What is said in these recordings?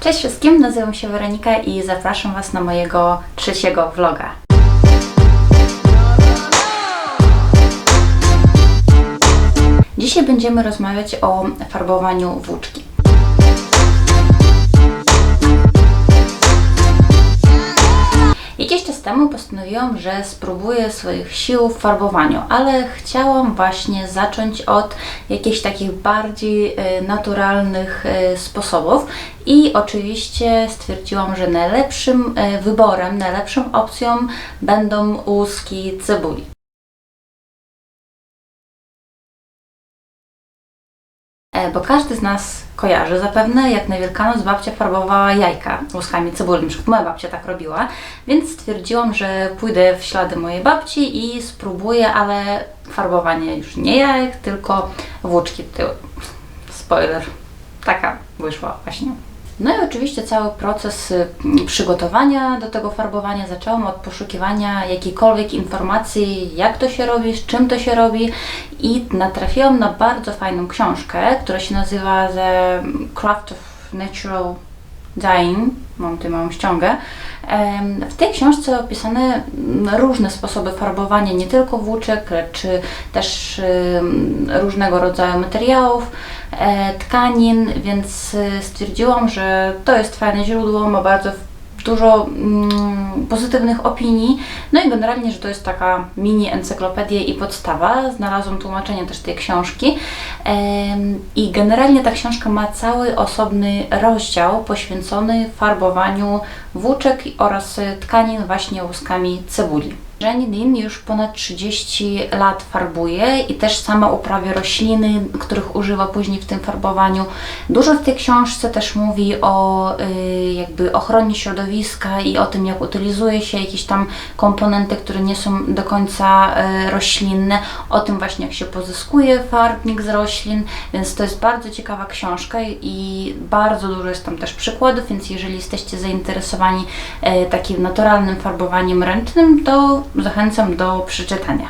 Cześć wszystkim, nazywam się Weronika i zapraszam Was na mojego trzeciego vloga. Dzisiaj będziemy rozmawiać o farbowaniu włóczki. Temu postanowiłam, że spróbuję swoich sił w farbowaniu, ale chciałam właśnie zacząć od jakichś takich bardziej e, naturalnych e, sposobów i oczywiście stwierdziłam, że najlepszym e, wyborem, najlepszą opcją będą łuski cebuli. Bo każdy z nas kojarzy zapewne, jak na Wielkanoc babcia farbowała jajka łuskami cebuli. Na przykład moja babcia tak robiła, więc stwierdziłam, że pójdę w ślady mojej babci i spróbuję, ale farbowanie już nie jajek, tylko włóczki tył. Spoiler, taka wyszła właśnie. No i oczywiście cały proces y, przygotowania do tego farbowania zaczęłam od poszukiwania jakiejkolwiek informacji, jak to się robi, z czym to się robi i natrafiłam na bardzo fajną książkę, która się nazywa The Craft of Natural Dyeing. Mam tutaj małą ściągę. W tej książce opisane różne sposoby farbowania, nie tylko włóczek, lecz też różnego rodzaju materiałów, e, tkanin, więc y, stwierdziłam, że to jest fajne źródło, ma bardzo dużo mm, pozytywnych opinii, no i generalnie, że to jest taka mini encyklopedia i podstawa. Znalazłam tłumaczenie też tej książki i generalnie ta książka ma cały osobny rozdział poświęcony farbowaniu włóczek oraz tkanin właśnie łuskami cebuli. Jenny Dean już ponad 30 lat farbuje i też sama uprawia rośliny, których używa później w tym farbowaniu. Dużo w tej książce też mówi o y, jakby ochronie środowiska i o tym, jak utylizuje się jakieś tam komponenty, które nie są do końca y, roślinne, o tym właśnie, jak się pozyskuje farbnik z roślin, więc to jest bardzo ciekawa książka i bardzo dużo jest tam też przykładów, więc jeżeli jesteście zainteresowani e, takim naturalnym farbowaniem ręcznym, to zachęcam do przeczytania.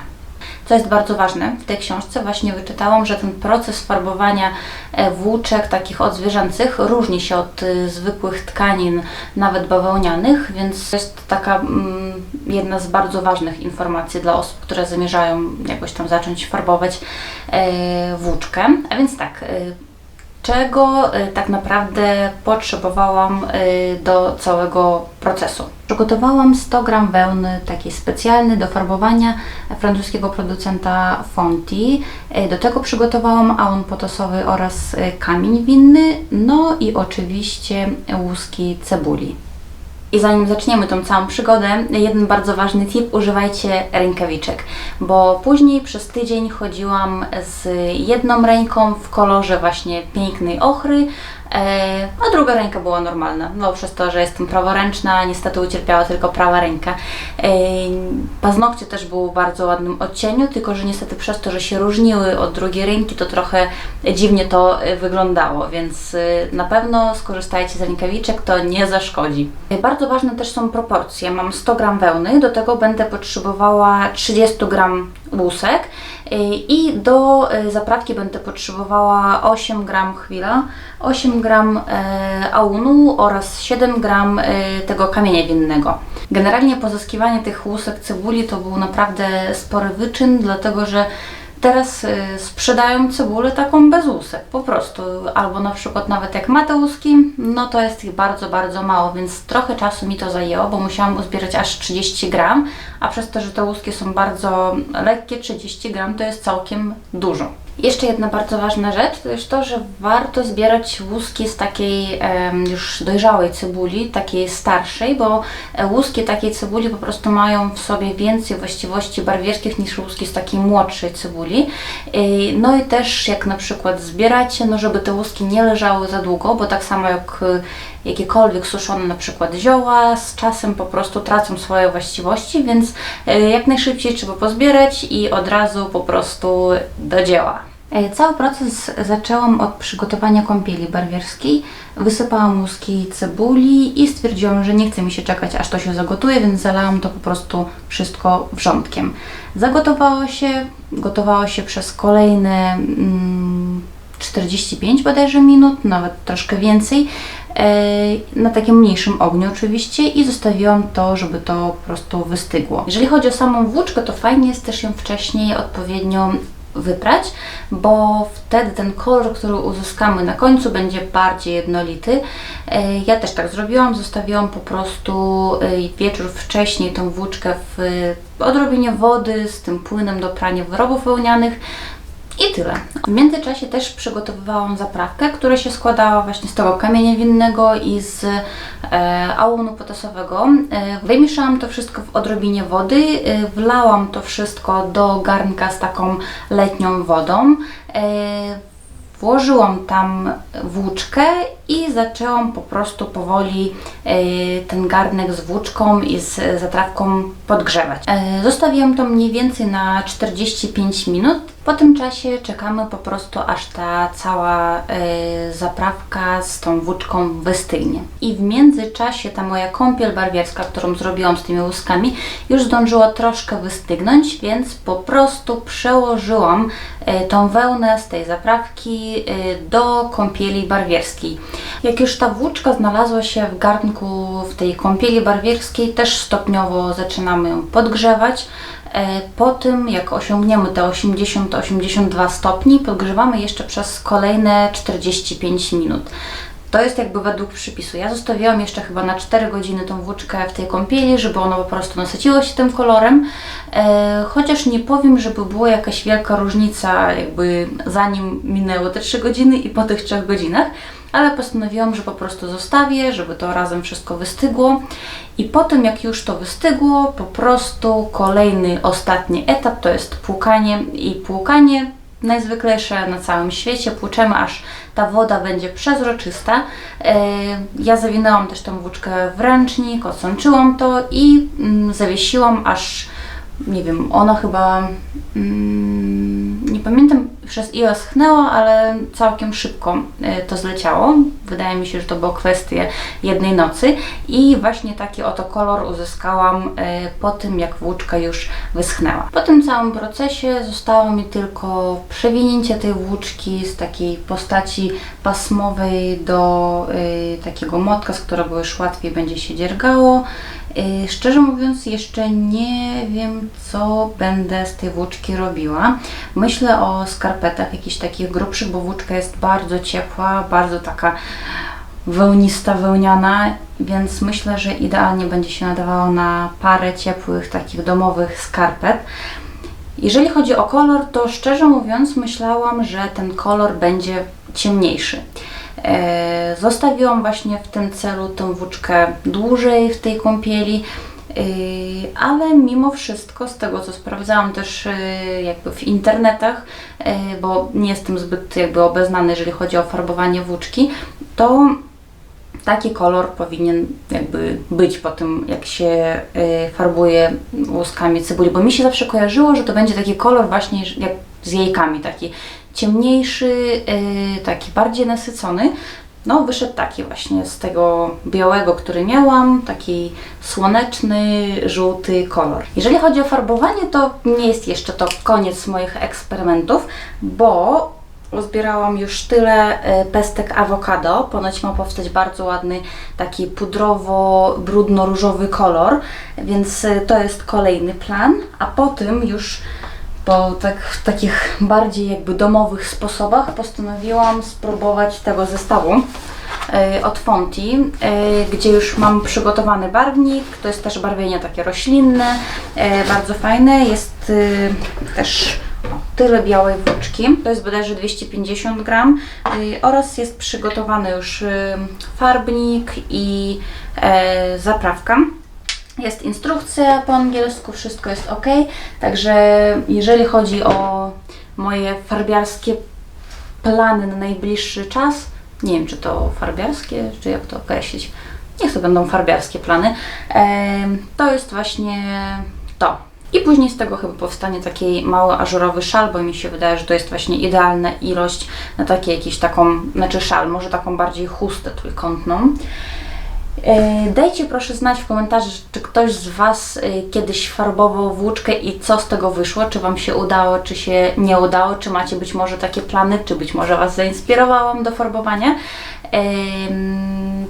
Co jest bardzo ważne w tej książce, właśnie wyczytałam, że ten proces farbowania e, włóczek takich odzwierzęcych różni się od y, zwykłych tkanin, nawet bawełnianych, więc to jest taka mm, jedna z bardzo ważnych informacji dla osób, które zamierzają jakoś tam zacząć farbować e, włóczkę. A więc tak, czego tak naprawdę potrzebowałam do całego procesu. Przygotowałam 100 gram wełny takiej specjalnej do farbowania francuskiego producenta Fonti. Y, Do tego przygotowałam aun potosowy oraz y, kamień winny, no i oczywiście łuski cebuli. I zanim zaczniemy tą całą przygodę, jeden bardzo ważny tip, używajcie rękawiczek, bo później przez tydzień chodziłam z jedną ręką w kolorze właśnie pięknej ochry, e, a druga ręka była normalna, no przez to, że jestem praworęczna, niestety ucierpiała tylko prawa ręka. E, Paznokcie też były w bardzo ładnym odcieniu, tylko że niestety przez to, że się różniły od drugiej ręki, to trochę dziwnie to e, wyglądało, więc e, na pewno skorzystajcie z rękawiczek, to nie zaszkodzi. E, Bardzo ważne też są proporcje. Mam 100 gram wełny, do tego będę potrzebowała 30 gram łusek e, i do e, zaprawki będę potrzebowała 8 gram chwila, 8 gram e, aunu oraz 7 gram e, tego kamienia winnego. Generalnie pozyskiwanie tych łusek cebuli to był naprawdę spory wyczyn, dlatego że Teraz y, sprzedają cebulę taką bez łusek, po prostu. Albo na przykład nawet jak ma te łuski, no to jest ich bardzo, bardzo mało, więc trochę czasu mi to zajęło, bo musiałam uzbierać aż 30 gram, a przez to, że te łuski są bardzo lekkie, 30 gram to jest całkiem dużo. Jeszcze jedna bardzo ważna rzecz to jest to, że warto zbierać łuski z takiej już dojrzałej cebuli, takiej starszej, bo e, łuski takiej cebuli po prostu mają w sobie więcej właściwości barwierskich niż łuski z takiej młodszej cebuli. Ej, No i też jak na przykład zbieracie, no żeby te łuski nie leżały za długo, bo tak samo jak y, jakiekolwiek suszone na przykład zioła z czasem po prostu tracą swoje właściwości, więc jak najszybciej trzeba pozbierać i od razu po prostu do dzieła. E, Cały proces zaczęłam od przygotowania kąpieli barwierskiej. Wysypałam łuski cebuli i stwierdziłam, że nie chce mi się czekać, aż to się zagotuje, więc zalałam to po prostu wszystko wrzątkiem. Zagotowało się, gotowało się przez kolejne mm, 45 bodajże minut, nawet troszkę więcej, e, na takim mniejszym ogniu oczywiście i zostawiłam to, żeby to po prostu wystygło. Jeżeli chodzi o samą włóczkę, to fajnie jest też ją wcześniej odpowiednio wyprać, bo wtedy ten kolor, który uzyskamy na końcu będzie bardziej jednolity. E, Ja też tak zrobiłam, zostawiłam po prostu e, wieczór wcześniej tą włóczkę w odrobinie wody z tym płynem do prania wyrobów wełnianych. I tyle. W międzyczasie też przygotowywałam zaprawkę, która się składała właśnie z tego kamienia winnego i z e, ałunu potasowego. E, wymieszałam to wszystko w odrobinie wody, e, wlałam to wszystko do garnka z taką letnią wodą. E, Włożyłam tam włóczkę i zaczęłam po prostu powoli e, ten garnek z włóczką i z zatrawką podgrzewać. E, Zostawiłam to mniej więcej na 45 minut. Po tym czasie czekamy po prostu aż ta cała e, zaprawka z tą włóczką wystygnie. I w międzyczasie ta moja kąpiel barwierska, którą zrobiłam z tymi łuskami, już zdążyła troszkę wystygnąć, więc po prostu przełożyłam e, tą wełnę z tej zaprawki e, do kąpieli barwierskiej. Jak już ta włóczka znalazła się w garnku w tej kąpieli barwierskiej, też stopniowo zaczynamy ją podgrzewać. E, Po tym, jak osiągniemy te 80-82 stopni, podgrzewamy jeszcze przez kolejne 45 minut. To jest jakby według przypisu. Ja zostawiłam jeszcze chyba na 4 godziny tą włóczkę w tej kąpieli, żeby ono po prostu nasyciło się tym kolorem. E, chociaż nie powiem, żeby była jakaś wielka różnica, jakby zanim minęły te 3 godziny i po tych 3 godzinach, ale postanowiłam, że po prostu zostawię, żeby to razem wszystko wystygło. I po tym, jak już to wystygło, po prostu kolejny, ostatni etap to jest płukanie i płukanie najzwyklejsze na całym świecie. Płuczemy, aż ta woda będzie przezroczysta. E, Ja zawinęłam też tą włóczkę w ręcznik, odsączyłam to i mm, zawiesiłam, aż nie wiem, ona chyba mm, nie pamiętam przez ile schnęła, ale całkiem szybko e, to zleciało. Wydaje mi się, że to było kwestie jednej nocy i właśnie taki oto kolor uzyskałam e, po tym, jak włóczka już wyschnęła. Po tym całym procesie zostało mi tylko przewinięcie tej włóczki z takiej postaci pasmowej do e, takiego motka, z którego już łatwiej będzie się dziergało. Yy, Szczerze mówiąc, jeszcze nie wiem, co będę z tej włóczki robiła. Myślę o skarpetach jakichś takich grubszych, bo włóczka jest bardzo ciepła, bardzo taka wełnista, wełniana, więc myślę, że idealnie będzie się nadawało na parę ciepłych, takich domowych skarpet. Jeżeli chodzi o kolor, to szczerze mówiąc, myślałam, że ten kolor będzie ciemniejszy. E, Zostawiłam właśnie w tym celu tę włóczkę dłużej w tej kąpieli, e, ale mimo wszystko, z tego co sprawdzałam też e, jakby w internetach, bo nie jestem zbyt jakby obeznany, jeżeli chodzi o farbowanie włóczki, to taki kolor powinien jakby być po tym, jak się farbuje łuskami cebuli, bo mi się zawsze kojarzyło, że to będzie taki kolor właśnie jak z jajkami, taki ciemniejszy, y, taki bardziej nasycony. No, wyszedł taki właśnie z tego białego, który miałam, taki słoneczny, żółty kolor. Jeżeli chodzi o farbowanie, to nie jest jeszcze to koniec moich eksperymentów, bo Uzbierałam już tyle e, pestek awokado. Ponoć ma powstać bardzo ładny, taki pudrowo-brudno-różowy kolor, więc e, to jest kolejny plan. A potem już po tak, w takich bardziej jakby domowych sposobach postanowiłam spróbować tego zestawu e, od Fonti, e, gdzie już mam przygotowany barwnik. To jest też barwienie takie roślinne, e, bardzo fajne. Jest też tyle białej włóczki, to jest bodajże 250 gram oraz jest przygotowany już farbnik i zaprawka. Jest instrukcja po angielsku, wszystko jest ok. Także jeżeli chodzi o moje farbiarskie plany na najbliższy czas, nie wiem czy to farbiarskie, czy jak to określić, niech to będą farbiarskie plany, to jest właśnie to. I później z tego chyba powstanie taki mały ażurowy szal, bo mi się wydaje, że to jest właśnie idealna ilość na takie jakieś taką, znaczy szal, może taką bardziej chustę trójkątną. E, Dajcie proszę znać w komentarzach, czy ktoś z Was e, kiedyś farbował włóczkę i co z tego wyszło, czy Wam się udało, czy się nie udało, czy macie być może takie plany, czy być może Was zainspirowałam do farbowania.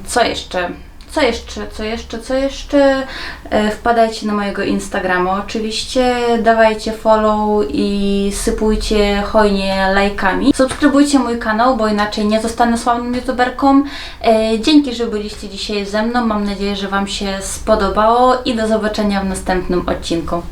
Co jeszcze? Co jeszcze, co jeszcze, co jeszcze? E, Wpadajcie na mojego Instagrama oczywiście, dawajcie follow i sypujcie hojnie lajkami. Subskrybujcie mój kanał, bo inaczej nie zostanę sławną youtuberką. E, Dzięki, że byliście dzisiaj ze mną. Mam nadzieję, że Wam się spodobało i do zobaczenia w następnym odcinku.